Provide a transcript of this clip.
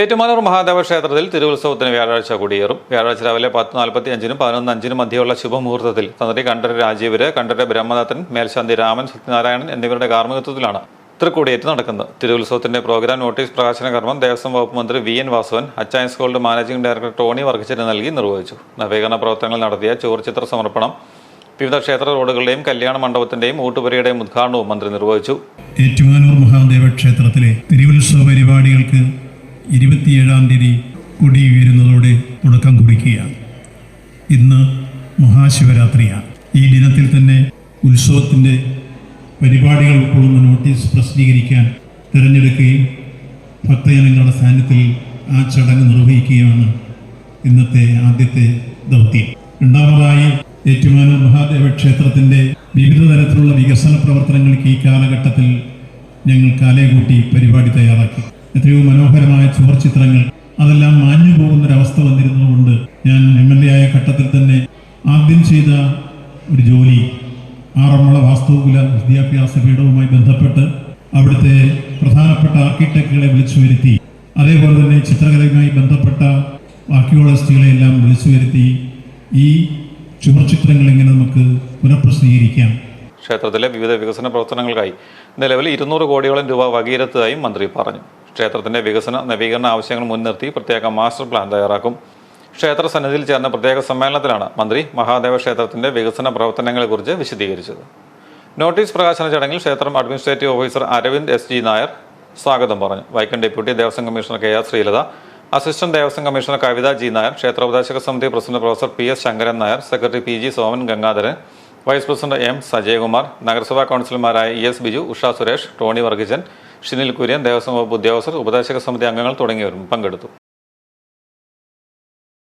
ഏറ്റുമാനൂർ മഹാദേവ ക്ഷേത്രത്തിൽ തിരുവുത്സവത്തിന് വ്യാഴാഴ്ച കൊടിയേറും. വ്യാഴാഴ്ച രാവിലെ പത്ത് നാൽപ്പത്തി അഞ്ചിനും പതിനൊന്ന് അഞ്ചിനും മധ്യയുള്ള ശുഭമുഹൂർത്തത്തിൽ തന്ത്രി കണ്ഠര രാജീവര് കണ്ഠര ബ്രഹ്മദത്തൻ മേൽശാന്തി രാമൻ സത്യനാരായണൻ എന്നിവരുടെ കാർമ്മികത്വത്തിലാണ് തൃക്കൊടിയേറ്റ് നടക്കുന്നത്. തിരുവുത്സവത്തിന്റെ പ്രോഗ്രാം നോട്ടീസ് പ്രകാശന കർമ്മം ദേവസ്വം വകുപ്പ് മന്ത്രി V N Vasavan Achayans gold managing director Tony വർഗച്ചന് നൽകി നിർവഹിച്ചു. നവീകരണ പ്രവർത്തനങ്ങൾ നടത്തിയ ചുവർച്ചിത്ര സമർപ്പണം വിവിധ ക്ഷേത്ര റോഡുകളുടെയും കല്യാണ മണ്ഡപത്തിന്റെയും ഊട്ടുപുരയുടെയും ഉദ്ഘാടനവും മന്ത്രി നിർവഹിച്ചു. ഏറ്റുമാനൂർ മഹാദേവ ക്ഷേത്രത്തിലെ തിരുവുത്സവ പരിപാടികൾക്ക് ഇരുപത്തിയേഴാം തീയതി കൊടി ഉയരുന്നതോടെ തുടക്കം കുറിക്കുകയാണ്. ഇന്ന് മഹാശിവരാത്രിയാണ്. ഈ ദിനത്തിൽ തന്നെ ഉത്സവത്തിന്റെ പരിപാടികൾ ഉൾക്കൊള്ളുന്ന നോട്ടീസ് പ്രസിദ്ധീകരിക്കാൻ തിരഞ്ഞെടുക്കുകയും ഭക്തജനങ്ങളുടെ സാന്നിധ്യത്തിൽ ആ ചടങ്ങ് നിർവഹിക്കുകയാണ് ഇന്നത്തെ ആദ്യത്തെ ദൗത്യം. രണ്ടാമതായി ഏറ്റുമാനൂർ മഹാദേവ ക്ഷേത്രത്തിന്റെ വിവിധ തരത്തിലുള്ള വികസന പ്രവർത്തനങ്ങൾക്ക് ഈ കാലഘട്ടത്തിൽ ഞങ്ങൾ കാലേകൂട്ടി പരിപാടി തയ്യാറാക്കി. എത്രയോ മനോഹരമായ ചുവർ ചിത്രങ്ങൾ അതെല്ലാം മാഞ്ഞു പോകുന്നൊരവസ്ഥ വന്നിരുന്നതുകൊണ്ട് ഞാൻ എം എൽ എ ആയ ഘട്ടത്തിൽ തന്നെ ആദ്യം ചെയ്ത ഒരു ജോലി ആറന്മുള വാസ്തുകുല വിദ്യാഭ്യാസ പീഠവുമായി ബന്ധപ്പെട്ട് അവിടുത്തെ പ്രധാനപ്പെട്ട ആർക്കിടെക്റ്റുകളെ വിളിച്ചു വരുത്തി അതേപോലെ തന്നെ ചിത്രകലയുമായി ബന്ധപ്പെട്ട ആർക്കിയോളജിസ്റ്റുകളെ എല്ലാം വിളിച്ചു വരുത്തി ഈ ചുമർചിത്രങ്ങൾ എങ്ങനെ നമുക്ക് പുനഃപ്രസിദ്ധീകരിക്കാം. ക്ഷേത്രത്തിലെ വിവിധ വികസന പ്രവർത്തനങ്ങൾക്കായി. നിലവിൽ ഇരുന്നൂറ് കോടിയോളം രൂപ വകയിരുത്തതായും മന്ത്രി പറഞ്ഞു. ക്ഷേത്രത്തിന്റെ വികസന നവീകരണ ആവശ്യങ്ങൾ മുൻനിർത്തി പ്രത്യേക മാസ്റ്റർ പ്ലാൻ തയ്യാറാക്കും. ക്ഷേത്ര സന്നിധിയിൽ ചേർന്ന പ്രത്യേക സമ്മേളനത്തിലാണ് മന്ത്രി മഹാദേവ ക്ഷേത്രത്തിന്റെ വികസന പ്രവർത്തനങ്ങളെക്കുറിച്ച് വിശദീകരിച്ചത്. നോട്ടീസ് പ്രകാശന ചടങ്ങിൽ ക്ഷേത്രം administrative officer Aravind S G Nair സ്വാഗതം പറഞ്ഞു. Vaikom deputy Devaswom commissioner K R Sreelatha assistant Devaswom commissioner Kavitha G Nair ക്ഷേത്ര ഉപദേശക സമിതി president professor P S Sankaran Nair secretary P G Soman Gangadharan vice president M Sajayakumar നഗരസഭാ കൗൺസിലർമാരായ E S Biju Usha Suresh Tony വർഗീജൻ Shinil Kurian Devaswom വകുപ്പ് ഉദ്യോഗസ്ഥർ ഉപദേശക സമിതി അംഗങ്ങൾ തുടങ്ങിയവരും പങ്കെടുത്തു.